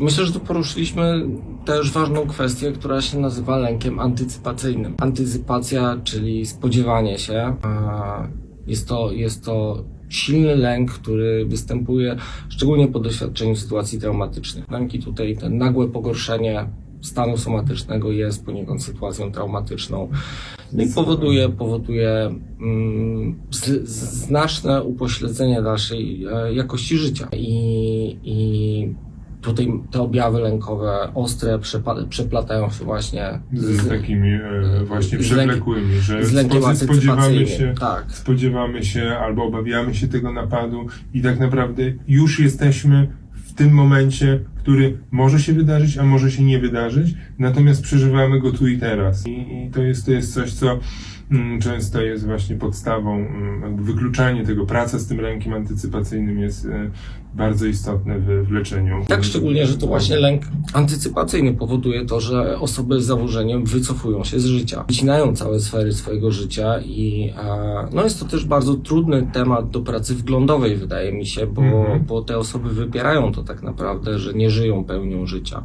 Myślę, że tu poruszyliśmy też ważną kwestię, która się nazywa lękiem antycypacyjnym. Antycypacja, czyli spodziewanie się. Jest to, jest to silny lęk, który występuje szczególnie po doświadczeniu sytuacji traumatycznych. Lęki tutaj, ten nagłe pogorszenie stanu somatycznego jest poniekąd sytuacją traumatyczną i powoduje, powoduje mm, z, z, znaczne upośledzenie dalszej e, jakości życia. I, i tutaj te objawy lękowe ostre przeplatają się właśnie Z, takimi e, właśnie z przewlekłymi, że z lękiem spo- spodziewamy się, Tak. spodziewamy się albo obawiamy się tego napadu i tak naprawdę już jesteśmy w tym momencie, który może się wydarzyć, a może się nie wydarzyć, natomiast przeżywamy go tu i teraz. I, i to, jest, to jest coś, co mm, często jest właśnie podstawą, mm, wykluczanie tego, praca z tym lękiem antycypacyjnym jest e, bardzo istotne w, w leczeniu. Tak, szczególnie, że to właśnie lęk antycypacyjny powoduje to, że osoby z założeniem wycofują się z życia, wycinają całe sfery swojego życia i e, no jest to też bardzo trudny temat do pracy wglądowej, wydaje mi się, bo, Mhm. bo te osoby wypierają to tak naprawdę, że nie żyją pełnią życia.